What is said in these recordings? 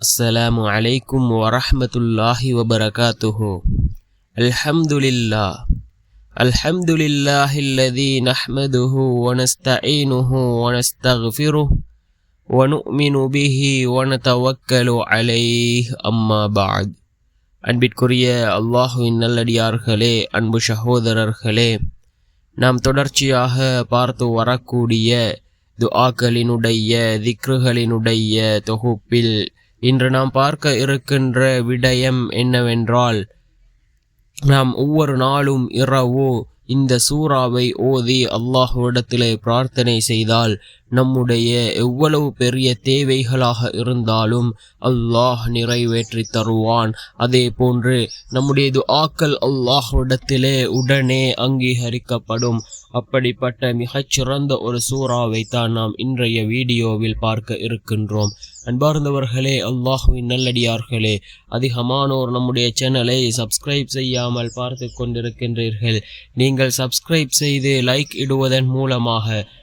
السلام عليكم ورحمة الله وبركاته الحمد لله الحمد لله الذي نحمده ونستعينه ونستغفره ونؤمن به ونتوكل عليه أما بعد அன்பிற்குரிய அல்லாஹுவின் நல்லடியார்களே அன்பு சகோதரர்களே நாம் தொடர்ச்சியாக பார்த்து வரக்கூடிய துஆக்களினுடைய திக்ருகளினுடைய தொகுப்பில் இன்று நாம் பார்க்க இருக்கின்ற விடயம் என்னவென்றால் நாம் ஒவ்வொரு நாளும் இரவோ இந்த சூறாவை ஓதி அல்லாஹுவிடத்திலே பிரார்த்தனை செய்தால் நம்முடைய எவ்வளவு பெரிய தேவைகளாக இருந்தாலும் அல்லாஹ் நிறைவேற்றி தருவான். அதே போன்று நம்முடைய துஆக்கள் அல்லாஹ்விடத்திலே உடனே அங்கீகரிக்கப்படும். அப்படிப்பட்ட மிகச்சிறந்த ஒரு சூறாவை தான் நாம் இன்றைய வீடியோவில் பார்க்க இருக்கின்றோம். அன்பார்ந்தவர்களே அல்லாஹுவின் நல்லடியார்களே அதிகமானோர் நம்முடைய சேனலை சப்ஸ்கிரைப் செய்யாமல் பார்த்து கொண்டிருக்கின்றீர்கள். நீங்கள் சப்ஸ்கிரைப் செய்து லைக் இடுவதன் மூலமாக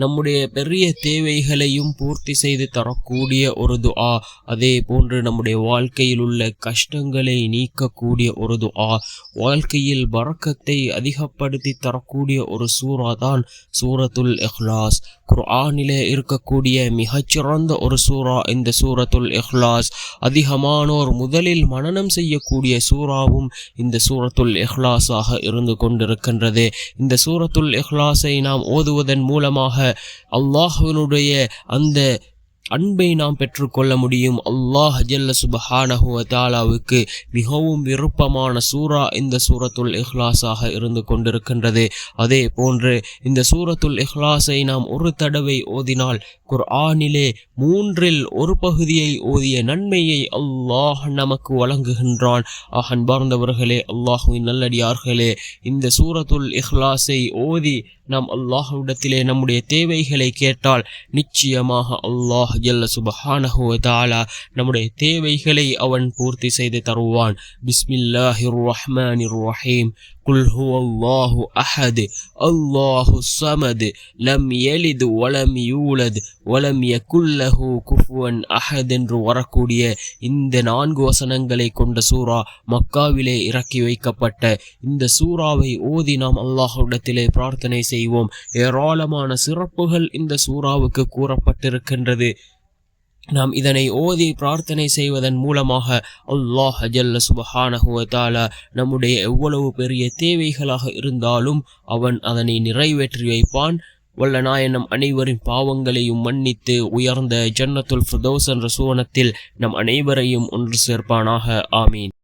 நம்முடைய பெரிய தேவைகளையும் பூர்த்தி செய்து தரக்கூடிய ஒரு துஆ. அதே போன்று நம்முடைய வாழ்க்கையில் உள்ள கஷ்டங்களை நீக்கக்கூடிய ஒரு துஆ. வாழ்க்கையில் பறக்கத்தை அதிகப்படுத்தி தரக்கூடிய ஒரு சூறா தான் சூரத்துல் இஹ்லாஸ். குர்ஆனிலே இருக்கக்கூடிய மிகச்சிறந்த ஒரு சூறா இந்த சூரத்துல் இஹ்லாஸ். அதிகமானோர் முதலில் மனநம் செய்யக்கூடிய சூறாவும் இந்த சூரத்துல் இஹ்லாஸாக இருந்து கொண்டிருக்கின்றது. இந்த சூரத்துல் இஹ்லாஸை நாம் ஓதுவதன் மூலமாக அல்லாஹுவினுடைய அந்த அன்பை நாம் பெற்றுக்கொள்ள முடியும். அல்லாஹ் ஜல்ல சுபஹானஹுவ தாலாவுக்கு மிகவும் விருப்பமான சூரா இந்த சூரத்துல் இஹ்லாஸாக இருந்து கொண்டிருக்கின்றது. அதே போன்று இந்த சூரத்துல் இஹ்லாஸை நாம் ஒரு தடவை ஓதினால் குர்ஆனிலே மூன்றில் ஒரு பகுதியை ஓதிய நன்மையை அல்லாஹ் நமக்கு வழங்குகின்றான். அன்பர்ந்தவர்களே அல்லாஹுவின் நல்லடியார்களே இந்த சூரத்துல் இஹ்லாஸை ஓதி நாம் அல்லாஹுடத்திலே நம்முடைய தேவைகளை கேட்டால் நிச்சயமாக அல்லாஹ் எல்ல சுபஹானஹுவதாலா நம்முடைய தேவைகளை அவன் பூர்த்தி செய்து தருவான். பிஸ்மில்லாஹிர் ரஹ்மானிர் ரஹீம். குல் ஹுவ அல்லாஹு அஹது. அல்லாஹு சமது. லம் எலிது வலம் யூலது. வலம் யகுல்லஹு குஃபுவன் அஹத் என்று வரக்கூடிய இந்த நான்கு வசனங்களை கொண்ட சூரா மக்காவிலே இறக்கி வைக்கப்பட்ட இந்த சூறாவை ஓதி நாம் அல்லாஹுடத்திலே பிரார்த்தனை செய்வோம். ஏராளமான சிறப்புகள் இந்த சூறாவுக்கு கூறப்பட்டிருக்கின்றது. நாம் இதனை ஓதி பிரார்த்தனை செய்வதன் மூலமாக அல்லாஹ் ஜல்ல சுபஹானஹுவதால நம்முடைய எவ்வளவு பெரிய தேவைகளாக இருந்தாலும் அவன் அதனை நிறைவேற்றி வைப்பான். வல்ல நாயனம் அனைவரின் பாவங்களையும் மன்னித்து உயர்ந்த ஜன்னத்துல் ஃபிர்தௌஸ் என்ற சுவனத்தில் நம் அனைவரையும் ஒன்று சேர்ப்பானாக. ஆமீன்.